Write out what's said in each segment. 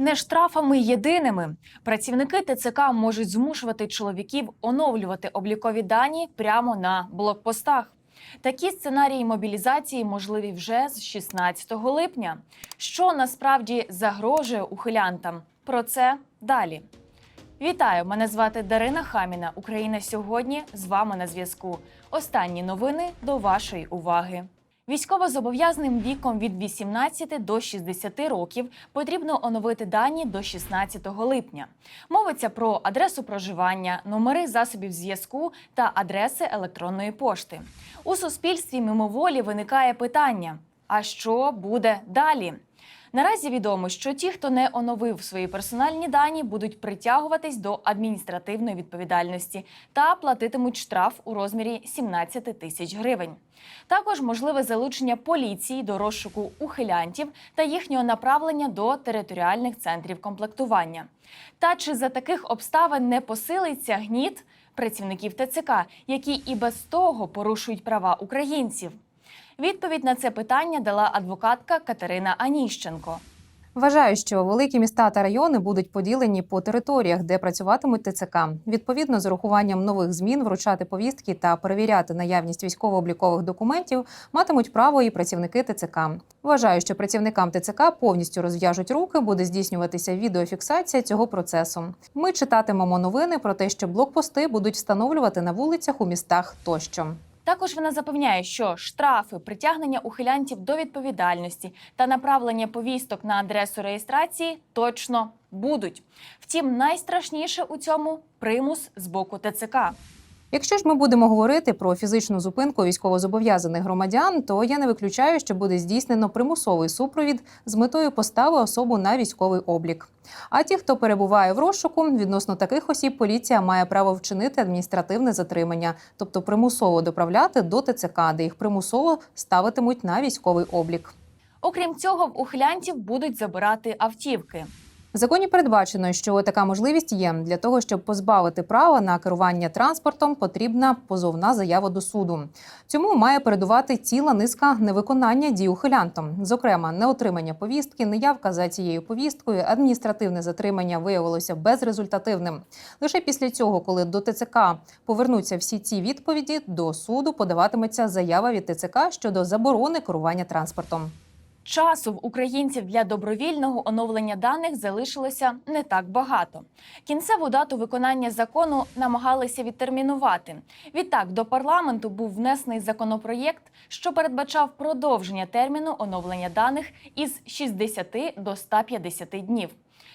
Не штрафами єдиними працівники ТЦК можуть змушувати чоловіків оновлювати облікові дані прямо на блокпостах. Такі сценарії мобілізації можливі вже з 16 липня. Що насправді загрожує ухилянтам? Про це далі. Вітаю! Мене звати Дарина Хаміна. Україна сьогодні з вами на зв'язку. Останні новини до вашої уваги. Військовозобов'язаним віком від 18 до 60 років потрібно оновити дані до 16 липня. Мовиться про адресу проживання, номери засобів зв'язку та адреси електронної пошти. У суспільстві мимоволі виникає питання: а що буде далі? Наразі відомо, що ті, хто не оновив свої персональні дані, будуть притягуватись до адміністративної відповідальності та платитимуть штраф у розмірі 17 тисяч гривень. Також можливе залучення поліції до розшуку ухилянтів та їхнього направлення до територіальних центрів комплектування. Та чи за таких обставин не посилиться гніт працівників ТЦК, які і без того порушують права українців? Відповідь на це питання дала адвокатка Катерина Аніщенко. Вважаю, що великі міста та райони будуть поділені по територіях, де працюватимуть ТЦК. Відповідно, з урахуванням нових змін вручати повістки та перевіряти наявність військово-облікових документів матимуть право і працівники ТЦК. Вважаю, що працівникам ТЦК повністю розв'яжуть руки, буде здійснюватися відеофіксація цього процесу. Ми читатимемо новини про те, що блокпости будуть встановлювати на вулицях у містах тощо. Також вона запевняє, що штрафи, притягнення ухилянтів до відповідальності та направлення повісток на адресу реєстрації точно будуть. Втім, найстрашніше у цьому примус з боку ТЦК. Якщо ж ми будемо говорити про фізичну зупинку військовозобов'язаних громадян, то я не виключаю, що буде здійснено примусовий супровід з метою постави особу на військовий облік. А ті, хто перебуває в розшуку, відносно таких осіб поліція має право вчинити адміністративне затримання, тобто примусово доправляти до ТЦК, де їх примусово ставитимуть на військовий облік. Окрім цього, в ухилянтів будуть забирати автівки. В законі передбачено, що така можливість є для того, щоб позбавити права на керування транспортом, потрібна позовна заява до суду. Цьому має передувати ціла низка невиконання дій ухилянтом, зокрема, неотримання повістки, неявка за цією повісткою, адміністративне затримання виявилося безрезультативним. Лише після цього, коли до ТЦК повернуться всі ці відповіді, до суду подаватиметься заява від ТЦК щодо заборони керування транспортом. Часу в українців для добровільного оновлення даних залишилося не так багато. Кінцеву дату виконання закону намагалися відтермінувати. Відтак до парламенту був внесений законопроєкт, що передбачав продовження терміну оновлення даних із 60 до 150 днів.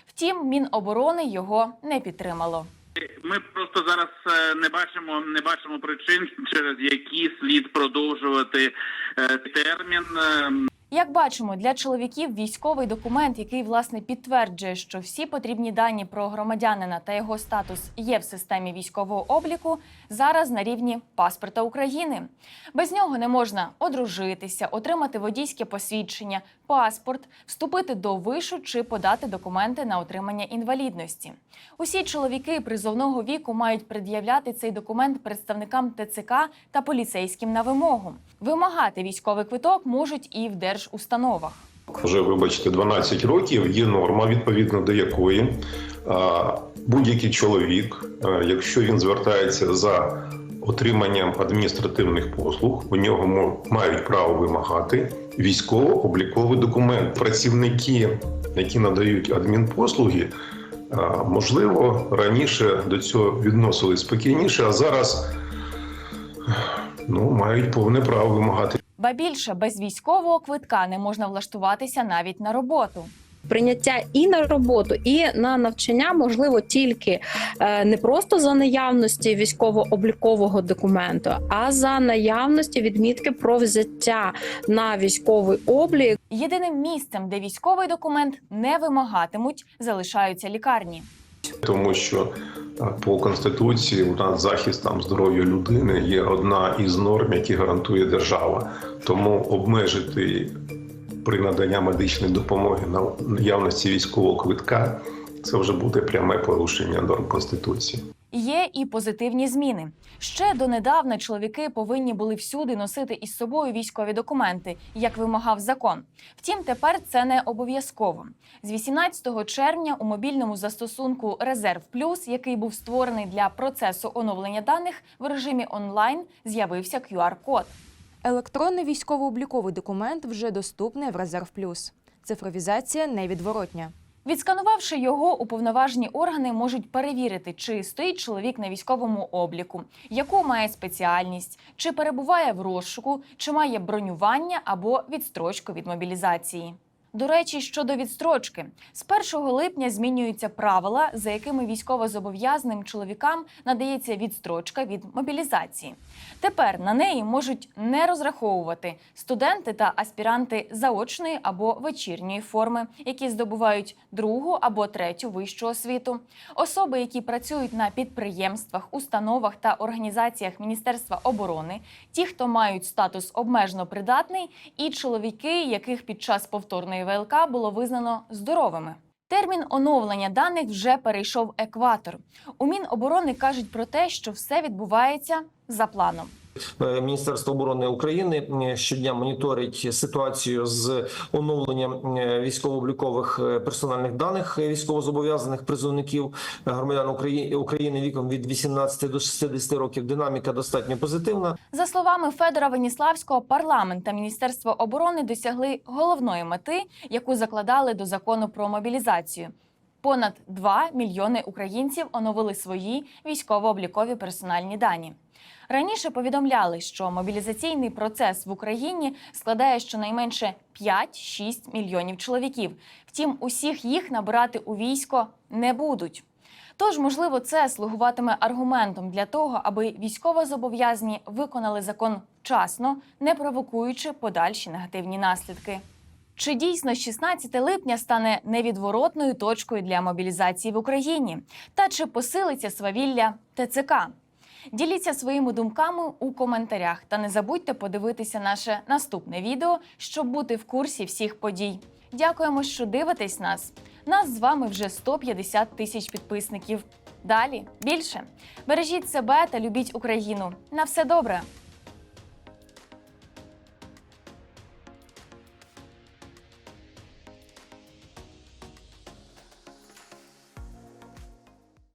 Втім, Міноборони його не підтримало. Ми просто зараз е, не бачимо не бачимо причин, через які слід продовжувати е, термін. Як бачимо, для чоловіків військовий документ, який власне підтверджує, що всі потрібні дані про громадянина та його статус є в системі військового обліку, зараз на рівні паспорта України. Без нього не можна одружитися, отримати водійське посвідчення, паспорт, вступити до вишу чи подати документи на отримання інвалідності. Усі чоловіки призовного віку мають пред'являти цей документ представникам ТЦК та поліцейським на вимогу. Вимагати військовий квиток можуть і в держустановах. Вже вибачте, 12 років є норма, відповідно до якої будь-який чоловік, якщо він звертається за отриманням адміністративних послуг, у нього мають право вимагати військово-обліковий документ. Працівники, які надають адмінпослуги, можливо, раніше до цього відносились спокійніше, а зараз ну, мають повне право вимагати. Ба більше без військового квитка не можна влаштуватися навіть на роботу. Прийняття і на роботу, і на навчання можливо тільки е, не просто за наявності військово-облікового документу, а за наявності відмітки про взяття на військовий облік Єдиним місцем, де військовий документ не вимагатимуть, залишаються лікарні. Тому що по конституції у нас захист там здоров'я людини є одна із норм, які гарантує держава. Тому обмежити при наданні медичної допомоги на наявності військового квитка це вже буде пряме порушення норм конституції. Є і позитивні зміни. Ще донедавна чоловіки повинні були всюди носити із собою військові документи, як вимагав закон. Втім, тепер це не обов'язково. З 18 червня у мобільному застосунку Резерв Плюс, який був створений для процесу оновлення даних в режимі онлайн, з'явився QR-код. Електронний військово-обліковий документ вже доступний в Резерв Плюс. Цифровізація невідворотня. Відсканувавши його, уповноважені органи можуть перевірити, чи стоїть чоловік на військовому обліку, яку має спеціальність, чи перебуває в розшуку, чи має бронювання або відстрочку від мобілізації. До речі, щодо відстрочки, з 1 липня змінюються правила, за якими військовозобов'язаним чоловікам надається відстрочка від мобілізації. Тепер на неї можуть не розраховувати студенти та аспіранти заочної або вечірньої форми, які здобувають другу або третю вищу освіту, особи, які працюють на підприємствах, установах та організаціях Міністерства оборони, ті, хто мають статус обмежено придатний, і чоловіки, яких під час повторної ВЛК було визнано здоровими. Термін оновлення даних вже перейшов екватор. У Міноборони кажуть про те, що все відбувається за планом. Е, Міністерство оборони України щодня моніторить ситуацію з оновленням військово-облікових е, персональних даних військовозобов'язаних призовників громадян Украї- України віком від 18 до 60 років. Динаміка достатньо позитивна. За словами Федора Веніславського, парламент та Міністерство оборони досягли головної мети, яку закладали до закону про мобілізацію. Понад 2 мільйони українців оновили свої військово-облікові персональні дані. Раніше повідомляли, що мобілізаційний процес в Україні складає щонайменше 5-6 мільйонів чоловіків. Втім, усіх їх набирати у військо не будуть. Тож, можливо, це слугуватиме аргументом для того, аби військовозобов'язані виконали закон вчасно, не провокуючи подальші негативні наслідки. Чи дійсно 16 липня стане невідворотною точкою для мобілізації в Україні? Та чи посилиться свавілля ТЦК? Діліться своїми думками у коментарях та не забудьте подивитися наше наступне відео, щоб бути в курсі всіх подій. Дякуємо, що дивитесь нас. Нас з вами вже 150 тисяч підписників. Далі більше бережіть себе та любіть Україну. На все добре!